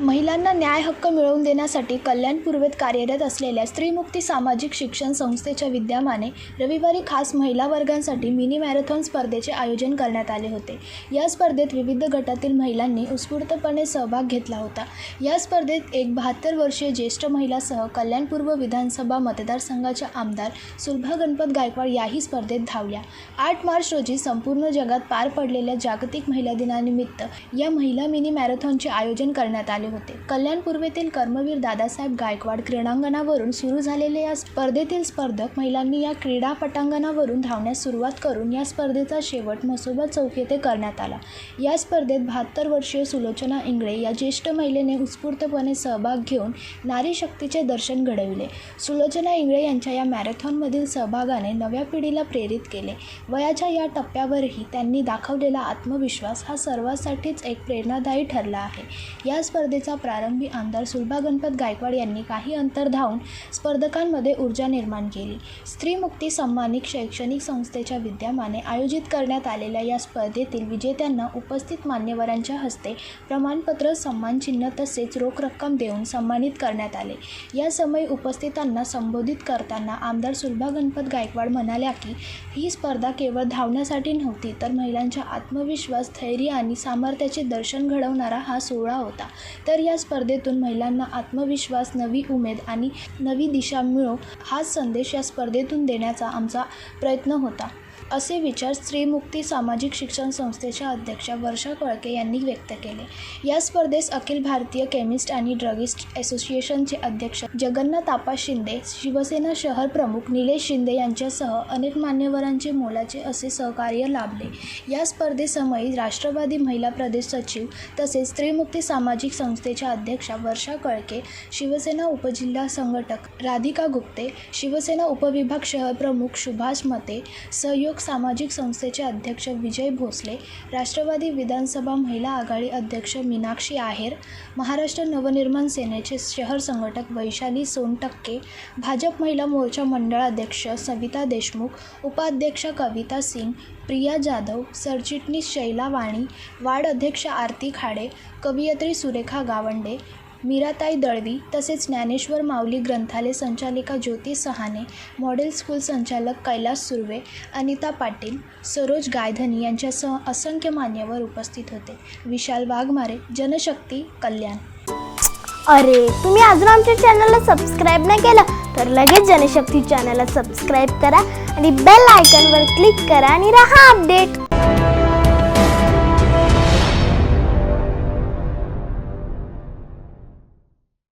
महिलांना न्याय हक्क मिळवून देण्यासाठी कल्याण पूर्वेत कार्यरत असलेल्या स्त्रीमुक्ती सामाजिक शिक्षण संस्थेच्या विद्यमाने रविवारी खास महिला वर्गांसाठी मिनी मॅरेथॉन स्पर्धेचे आयोजन करण्यात आले होते. या स्पर्धेत विविध गटातील महिलांनी उत्स्फूर्तपणे सहभाग घेतला होता. या स्पर्धेत एक बहात्तर वर्षीय ज्येष्ठ महिलासह कल्याण पूर्व विधानसभा मतदारसंघाच्या आमदार सुलभा गणपत गायकवाड याही स्पर्धेत धावल्या. आठ मार्च रोजी संपूर्ण जगात पार पडलेल्या जागतिक महिला दिनानिमित्त या महिला मिनी मॅरेथॉनचे आयोजन करण्यात आले होते. कल्याण पूर्वेतील कर्मवीर दादासाहेब गायकवाड क्रीडांगणावरून सुरू झालेल्या या स्पर्धेतील स्पर्धक महिलांनी या क्रीडा पटांगणावरून धावण्यास सुरुवात करून या स्पर्धेचा शेवट मसोबा चौक येथे करण्यात आला. या स्पर्धेत बहात्तर वर्षीय सुलोचना इंगळे या ज्येष्ठ महिलेने उत्स्फूर्तपणे सहभाग घेऊन नारी शक्तीचे दर्शन घडविले. सुलोचना इंगळे यांच्या या मॅरेथॉनमधील सहभागाने नव्या पिढीला प्रेरित केले. वयाच्या या टप्प्यावरही त्यांनी दाखवलेला आत्मविश्वास हा सर्वांसाठीच एक प्रेरणादायी ठरला आहे. या स्पर्धेचा प्रारंभी आमदार सुलभा गणपत गायकवाड यांनी काही अंतर धावून स्पर्धकांमध्ये ऊर्जा निर्माण केली. स्त्रीमुक्ती सन्मानिक शैक्षणिक संस्थेच्या विद्यमाने आयोजित करण्यात आलेल्या या स्पर्धेतील विजेत्यांना उपस्थित मान्यवरांच्या हस्ते प्रमाणपत्र सन्मानचिन्ह तसेच रोख रक्कम देऊन सन्मानित करण्यात आले. या समय उपस्थितांना संबोधित करताना आमदार सुलभा गणपत गायकवाड म्हणाल्या की ही स्पर्धा केवळ धावण्यासाठी नव्हती तर महिलांच्या आत्मविश्वास धैर्य आणि सामर्थ्याचे दर्शन घडवणारा हा सोहळा होता. तर या स्पर्धेतून महिलांना आत्मविश्वास नवी उमेद आणि नवी दिशा मिळो हाच संदेश या स्पर्धेतून देण्याचा आमचा प्रयत्न होता. असे विचार स्त्रीमुक्ती सामाजिक शिक्षण संस्थेच्या अध्यक्षा वर्षा कळके यांनी व्यक्त केले. या स्पर्धेस अखिल भारतीय केमिस्ट आणि ड्रगिस्ट असोसिएशनचे अध्यक्ष जगन्नाथ आपा शिंदे शिवसेना शहर प्रमुख निलेश शिंदे यांच्यासह अनेक मान्यवरांचे मोलाचे असे सहकार्य लाभले. या स्पर्धेसमयी राष्ट्रवादी महिला प्रदेश सचिव तसेच स्त्रीमुक्ती सामाजिक संस्थेच्या अध्यक्षा वर्षा कळके शिवसेना उपजिल्हा संघटक राधिका गुप्ते शिवसेना उपविभाग शहर प्रमुख सुभाष मते सहयोग सामाजिक संस्थेचे अध्यक्ष विजय भोसले राष्ट्रवादी विधानसभा महिला आघाडी अध्यक्ष मीनाक्षी आहेर महाराष्ट्र नवनिर्माण सेनेचे शहर संघटक वैशाली सोनटक्के भाजप महिला मोर्चा मंडळाध्यक्ष सविता देशमुख उपाध्यक्ष कविता सिंग प्रिया जाधव सरचिटणीस शैला वाणी वार्ड अध्यक्ष आरती खाडे कवयित्री सुरेखा गावंडे मीराताई दळवी तसेच ज्ञानेश्वर माऊली ग्रंथालय संचालिका ज्योती सहाने मॉडेल स्कूल संचालक कैलास सुर्वे अनिता पाटील सरोज गायधनी यांच्यासह असंख्य मान्यवर उपस्थित होते. विशाल वाघमारे जनशक्ती कल्याण. अरे तुम्ही अजून आमच्या चॅनलला सबस्क्राईब नाही केलं तर लगेच जनशक्ती चॅनलला सबस्क्राईब करा आणि बेल आयकॉनवर क्लिक करा आणि राहा अपडेट